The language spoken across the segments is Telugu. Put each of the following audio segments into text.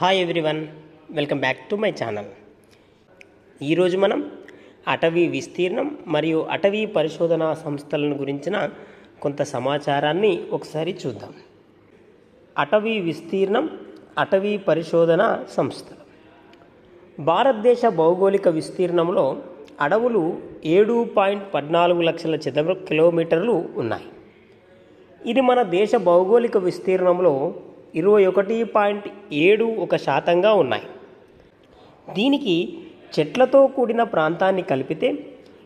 Hi everyone welcome back to my channel ఈరోజు మనం అటవీ విస్తీర్ణం మరియు అటవీ పరిశోధనా సంస్థలను గురించిన కొంత సమాచారాన్ని ఒకసారి చూద్దాం. అటవీ విస్తీర్ణం అటవీ పరిశోధన సంస్థలు భారతదేశ భౌగోళిక విస్తీర్ణంలో అడవులు ఏడు పాయింట్ పద్నాలుగు లక్షల చదరపు కిలోమీటర్లు ఉన్నాయి. ఇది మన దేశ భౌగోళిక విస్తీర్ణంలో ఇరవై ఒకటి పాయింట్ ఏడు ఒక శాతంగా ఉన్నాయి. దీనికి చెట్లతో కూడిన ప్రాంతాన్ని కలిపితే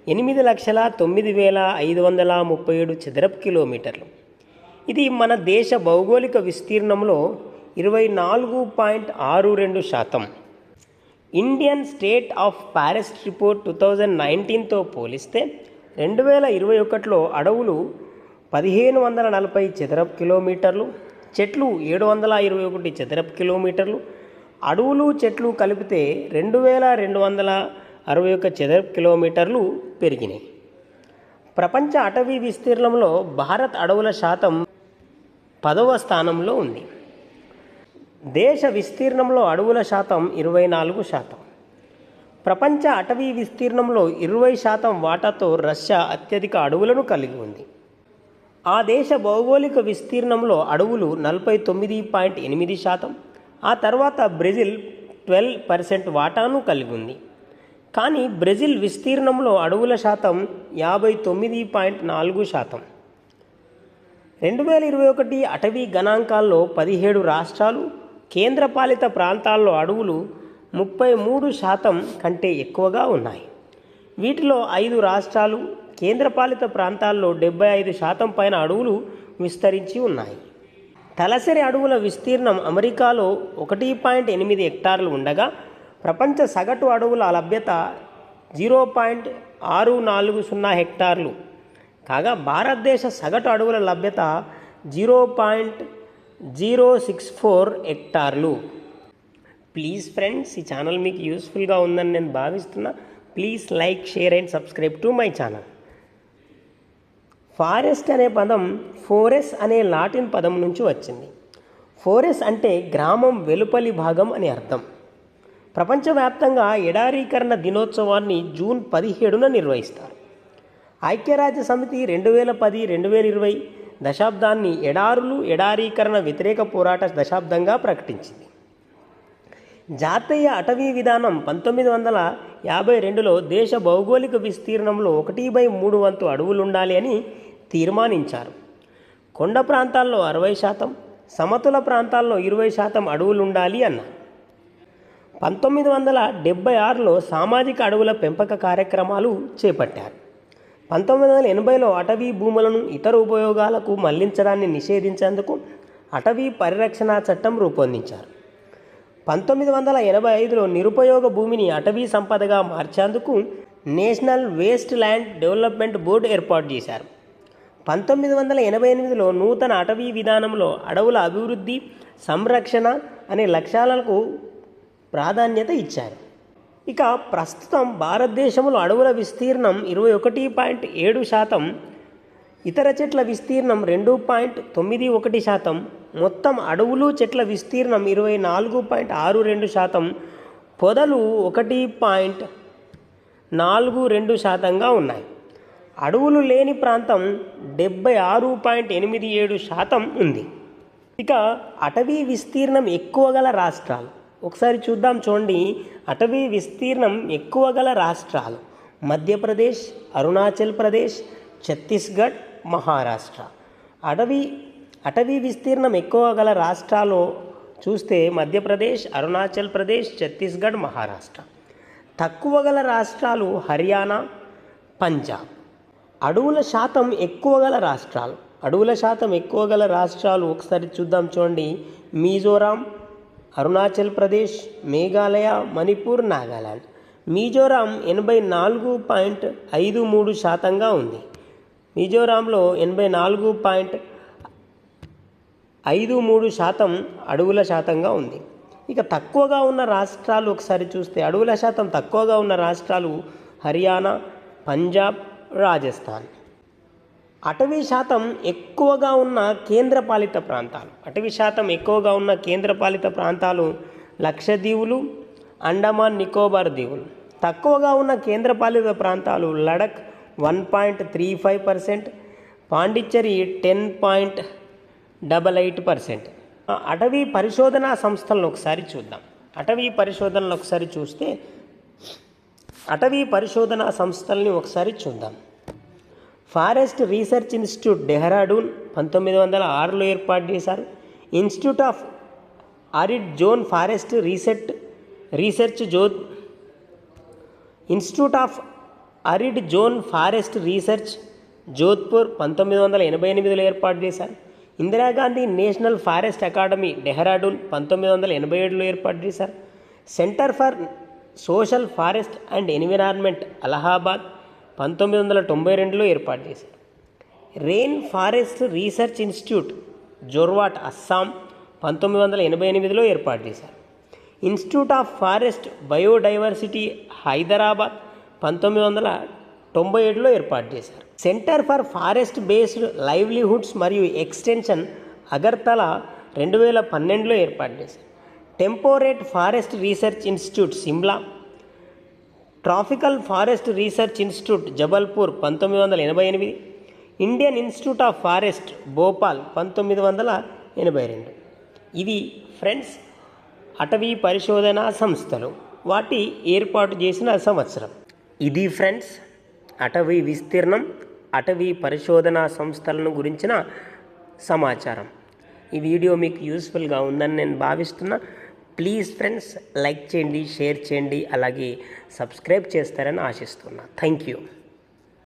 ఎనిమిది లక్షల తొమ్మిది వేల ఐదు వందల ముప్పై ఏడు చదరపు కిలోమీటర్లు. ఇది మన దేశ భౌగోళిక విస్తీర్ణంలో ఇరవై నాలుగు పాయింట్ ఆరు రెండు శాతం. Indian state of forest report two thousand నైన్టీన్తో పోలిస్తే రెండు వేల ఇరవై ఒకటిలో అడవులు పదిహేను వందల నలభై చదరపు కిలోమీటర్లు చెట్లు ఏడు వందల ఇరవై ఒకటి చదరపు కిలోమీటర్లు. అడవులు చెట్లు కలిపితే రెండు వేల రెండు వందల అరవై ఒక చదరపు కిలోమీటర్లు పెరిగినాయి. ప్రపంచ అటవీ విస్తీర్ణంలో భారత్ అడవుల శాతం పదవ స్థానంలో ఉంది. దేశ విస్తీర్ణంలో అడవుల శాతం ఇరవై నాలుగు శాతం. ప్రపంచ అటవీ విస్తీర్ణంలో ఇరవై శాతం వాటాతో రష్యా అత్యధిక అడవులను కలిగి ఉంది. ఆ దేశ భౌగోళిక విస్తీర్ణంలో అడవులు నలభై తొమ్మిది పాయింట్ ఎనిమిది శాతం ఆ తర్వాత బ్రెజిల్ ట్వెల్వ్ పర్సెంట్ వాటాను కలిగి ఉంది. కానీ బ్రెజిల్ విస్తీర్ణంలో అడవుల శాతం యాభై తొమ్మిది పాయింట్ నాలుగు శాతం. రెండు వేల ఇరవై ఒకటి అటవీ గణాంకాల్లో పదిహేడు రాష్ట్రాలు కేంద్రపాలిత ప్రాంతాల్లో అడవులు ముప్పై మూడు శాతం కంటే ఎక్కువగా ఉన్నాయి. వీటిలో ఐదు రాష్ట్రాలు కేంద్రపాలిత ప్రాంతాల్లో డెబ్బై ఐదు శాతం పైన అడవులు విస్తరించి ఉన్నాయి. తలసరి అడవుల విస్తీర్ణం అమెరికాలో ఒకటి పాయింట్ ఎనిమిది హెక్టార్లు ఉండగా ప్రపంచ సగటు అడవుల లభ్యత జీరో పాయింట్ ఆరు నాలుగు సున్నా హెక్టార్లు. కాగా భారతదేశ సగటు అడవుల లభ్యత zero point zero six four హెక్టార్లు. ప్లీజ్ ఫ్రెండ్స్ ఈ ఛానల్ మీకు యూస్ఫుల్గా ఉందని నేను భావిస్తున్నా. Please like share and subscribe to my channel. Forest అనే పదం ఫోరెస్ అనే లాటిన్ పదం నుంచి వచ్చింది. ఫోరెస్ అంటే గ్రామం వెలుపలి భాగం అని అర్థం. ప్రపంచవ్యాప్తంగా ఎడారీకరణ దినోత్సవాన్ని జూన్ పదిహేడున నిర్వహిస్తారు. ఐక్యరాజ్య సమితి రెండు వేల పది రెండు వేల ఇరవై దశాబ్దాన్ని ఎడారులు ఎడారీకరణ వ్యతిరేక పోరాట దశాబ్దంగా ప్రకటించింది. జాతీయ అటవీ విధానం పంతొమ్మిది వందల యాభై రెండులో దేశ భౌగోళిక విస్తీర్ణంలో ఒకటి బై మూడు వంతు అడవులు ఉండాలి అని తీర్మానించారు. కొండ ప్రాంతాల్లో అరవై శాతం సమతుల ప్రాంతాల్లో ఇరవై శాతం అడవులు ఉండాలి అన్నారు. పంతొమ్మిది వందల డెబ్బై ఆరులో సామాజిక అడవుల పెంపక కార్యక్రమాలు చేపట్టారు. పంతొమ్మిది వందల ఎనభైలో అటవీ భూములను ఇతర ఉపయోగాలకు మళ్ళించడాన్ని నిషేధించేందుకు అటవీ పరిరక్షణ చట్టం రూపొందించారు. పంతొమ్మిది వందల ఎనభై ఐదులో నిరుపయోగ భూమిని అటవీ సంపదగా మార్చేందుకు national waste land development board ఏర్పాటు చేశారు. పంతొమ్మిది వందల ఎనభై ఎనిమిదిలో నూతన అటవీ విధానంలో అడవుల అభివృద్ధి సంరక్షణ అనే లక్ష్యాలకు ప్రాధాన్యత ఇచ్చారు. ఇక ప్రస్తుతం భారతదేశంలో అడవుల విస్తీర్ణం ఇరవై ఒకటి పాయింట్ ఏడు శాతం ఇతర చెట్ల విస్తీర్ణం రెండు పాయింట్ తొమ్మిది ఒకటి శాతం మొత్తం అడవులు చెట్ల విస్తీర్ణం ఇరవై నాలుగు పాయింట్ ఆరు రెండు శాతం పొదలు ఒకటి పాయింట్ నాలుగు రెండు శాతంగా ఉన్నాయి. అడవులు లేని ప్రాంతం డెబ్బై ఆరు పాయింట్ ఎనిమిది ఏడు శాతం ఉంది. ఇక అటవీ విస్తీర్ణం ఎక్కువ గల రాష్ట్రాలు. ఒకసారి చూద్దాం చూడండి. అటవీ విస్తీర్ణం ఎక్కువ గల రాష్ట్రాలు. మధ్యప్రదేశ్ అరుణాచల్ ప్రదేశ్ ఛత్తీస్గఢ్ మహారాష్ట్ర. అటవీ అటవీ విస్తీర్ణం ఎక్కువ గల రాష్ట్రాలు చూస్తే మధ్యప్రదేశ్ అరుణాచల్ ప్రదేశ్ ఛత్తీస్గఢ్ మహారాష్ట్ర. తక్కువ గల రాష్ట్రాలు హర్యానా పంజాబ్. అడవుల శాతం ఎక్కువ గల రాష్ట్రాలు అడవుల శాతం ఎక్కువ గల రాష్ట్రాలు ఒకసారి చూద్దాం చూడండి. మిజోరాం అరుణాచల్ ప్రదేశ్ మేఘాలయ మణిపూర్ నాగాలాండ్. మిజోరాం ఎనభై నాలుగు పాయింట్ ఐదు మూడు శాతంగా ఉంది. మిజోరాంలో ఎనభై నాలుగు పాయింట్ ఐదు మూడు శాతం అడవుల శాతంగా ఉంది. ఇక తక్కువగా ఉన్న రాష్ట్రాలు ఒకసారి చూస్తే అడవుల శాతం తక్కువగా ఉన్న రాష్ట్రాలు హర్యానా పంజాబ్ రాజస్థాన్. అటవీ శాతం ఎక్కువగా ఉన్న కేంద్రపాలిత ప్రాంతాలు. అటవీ శాతం ఎక్కువగా ఉన్న కేంద్రపాలిత ప్రాంతాలు లక్షద్వీపులు అండమాన్ నికోబార్ దీవులు తక్కువగా ఉన్న కేంద్రపాలిత ప్రాంతాలు Ladakh one point three five percent Pondicherry ten point double eight percent. అటవీ పరిశోధనా సంస్థలను ఒకసారి చూద్దాం. అటవీ పరిశోధనలు ఒకసారి చూస్తే అటవీ పరిశోధనా సంస్థల్ని ఒకసారి చూద్దాం. ఫారెస్ట్ రీసెర్చ్ ఇన్స్టిట్యూట్ డెహ్రాడూన్ పంతొమ్మిది వందల ఆరులో ఏర్పాటు చేశారు. Institute of arid zone forest research research Joe institute of arid zone forest research Jodhpur పంతొమ్మిది వందల ఎనభై ఎనిమిదిలో ఏర్పాటు చేశారు. Indira Gandhi national forest academy Dehradun పంతొమ్మిది వందల ఎనభై ఏడులో ఏర్పాటు చేశారు. Centre for social forest and environment Allahabad పంతొమ్మిది వందల తొంభై రెండులో ఏర్పాటు చేశారు. Rain forest research institute Jorhat Assam పంతొమ్మిది వందల ఎనభై ఎనిమిదిలో ఏర్పాటు చేశారు. Institute of forest biodiversity Hyderabad పంతొమ్మిది వందల తొంభై ఏడులో ఏర్పాటు చేశారు. Centre for forest based livelihoods మరియు ఎక్స్టెన్షన్ అగర్తల రెండు వేల పన్నెండులో ఏర్పాటు చేశారు. Temperate forest research institute Shimla tropical forest research institute Jabalpur పంతొమ్మిది వందల ఎనభై ఎనిమిది Indian institute of forest Bhopal పంతొమ్మిది వందల ఎనభై రెండు. ఇది ఫ్రెండ్స్ అటవీ పరిశోధనా సంస్థలు వాటి ఏర్పాటు చేసిన సంవత్సరం. ఇది ఫ్రెండ్స్ అటవీ విస్తీర్ణం అటవీ పరిశోధనా సంస్థలను గురించిన సమాచారం. ఈ వీడియో మీకు యూస్ఫుల్గా ఉందని నేను భావిస్తున్నా. ప్లీజ్ ఫ్రెండ్స్ లైక్ చేయండి షేర్ చేయండి అలాగే సబ్స్క్రైబ్ చేస్తారని ఆశిస్తున్నా. Thank you.